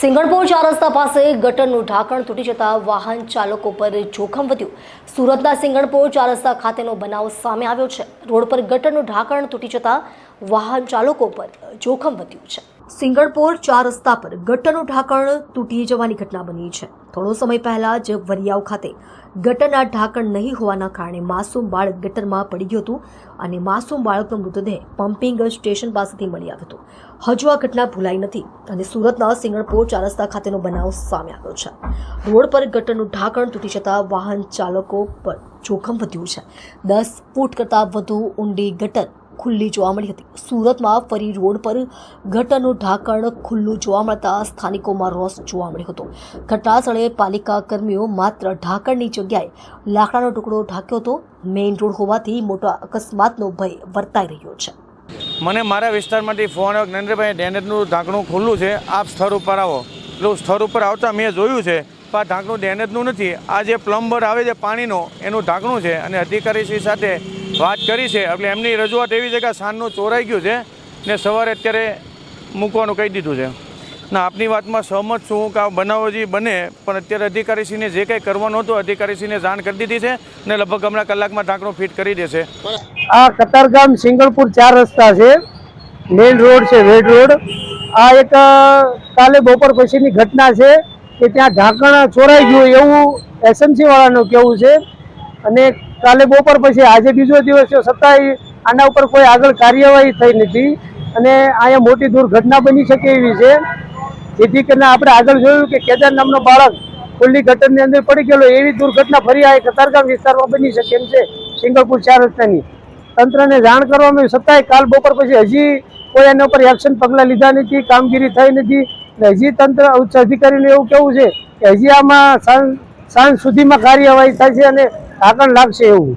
સિંગણપુર ચાર રસ્તા પાસે ગટરનું ઢાંકણ તૂટી જતા વાહન ચાલકો પર જોખમ વધ્યું. સુરતના સિંગણપુર ચાર રસ્તા ખાતેનો બનાવ સામે આવ્યો છે. રોડ પર ગટરનું ઢાંકણ તૂટી જતા વાહન ચાલકો પર જોખમ વધ્યું છે. સિંગણપુર ચાર રસ્તા પર ગટરનું ઢાંકણ તૂટી જવાની ઘટના બની છે. થોડો સમય પહેલા જ વરિયાવ ખાતે ગટરના ઢાંકણ નહીં હોવાના કારણે માસૂમ બાળક ગટરમાં પડી ગયું હતું અને માસૂમ બાળકનો મૃતદેહ પમ્પિંગ સ્ટેશન પાસેથી મળી આવ્યો હતો. હજુ આ ઘટના ભૂલાઈ નથી અને સુરતના સિંગળપોર ચાર રસ્તા ખાતેનો બનાવ સામે આવ્યો છે. રોડ પર ગટરનું ઢાંકણ તૂટી જતા વાહન ચાલકો પર જોખમ વધ્યું છે. દસ ફૂટ કરતાં વધુ ઊંડી ગટર ખુલ્લી જોવા મળી હતી. સુરતમાં ફરી રોડ પર ગટરનું ઢાંકણ ખુલ્લું જોવા મળતા સ્થાનિકોમાં રોષ જોવા મળ્યો હતો. ઘટના સ્થળે પાલિકા કર્મીઓ માત્ર ઢાંકણની જગ્યાએ લાકડાનો ટુકડો ઢાંક્યો હતો. મેઇન રોડ હોવાથી મોટો અકસ્માતનો ભય વર્તાઈ રહ્યો છે. મને મારા વિસ્તારમાંથી ફોન આવ્યો નરેન્દ્રભાઈ ડેનેજનું ઢાંકણું ખુલ્લું છે. આપ સ્થળ ઉપર આવો. એટલે સ્થળ ઉપર આવતા મેં જોયું છે પણ આ ઢાંકણું ડેનેજનું નથી. આ જે પ્લમ્બર આવે છે પાણીનો, એનું ઢાંકણું છે અને અધિકારીશ્રી સાથે વાત કરી છે. એટલે એમની રજૂઆત એવી છે કે સાંજનું ચોરાઈ ગયું છે ને સવારે અત્યારે મૂકવાનું કહી દીધું છે. ના, આપની વાતમાં સહમત છું કે આ બનાવો જે બને, પણ અત્યારે અધિકારીશ્રીને જે કંઈ કરવાનું હતું, અધિકારીશ્રીને જાણ કરી દીધી છે ને લગભગ હમણાં કલાકમાં ઢાંકણું ફિટ કરી દેશે આ કતારગામ સિંગલપુર ચાર રસ્તા છે. મેઇન રોડ છે વેડ રોડ આ એક કાલે બપોર પછીની ઘટના છે કે ત્યાં ઢાંકણ ચોરાઈ ગયું એવું એસએમસી વાળાનું કેવું છે. અને કાલે બપોર પછી આજે બીજો દિવસ છે છતાંય આના ઉપર કોઈ આગળ કાર્યવાહી થઈ નથી. અને અહીંયા મોટી દુર્ઘટના બની શકે એવી છે. જેથી કરીને આપણે આગળ જોયું કે કેદાર નામનો બાળક ખુલ્લી ગટરની અંદર પડી ગયેલો, એવી દુર્ઘટના ફરી આ કતારગામ વિસ્તારમાં બની શકે એમ છે, સિંગલપુર ચાર રસ્તાની. તંત્રને જાણ કરવામાં છતાંય કાલ બપોર પછી હજી કોઈ એના ઉપર એક્શન પગલાં લીધા નથી, કામગીરી થઈ નથી. ને હજી તંત્ર, ઉચ્ચ અધિકારીનું એવું કેવું છે કે હજી આમાં સાંજ સુધીમાં કાર્યવાહી થાય છે અને ઢાંકણ લાગશે એવું.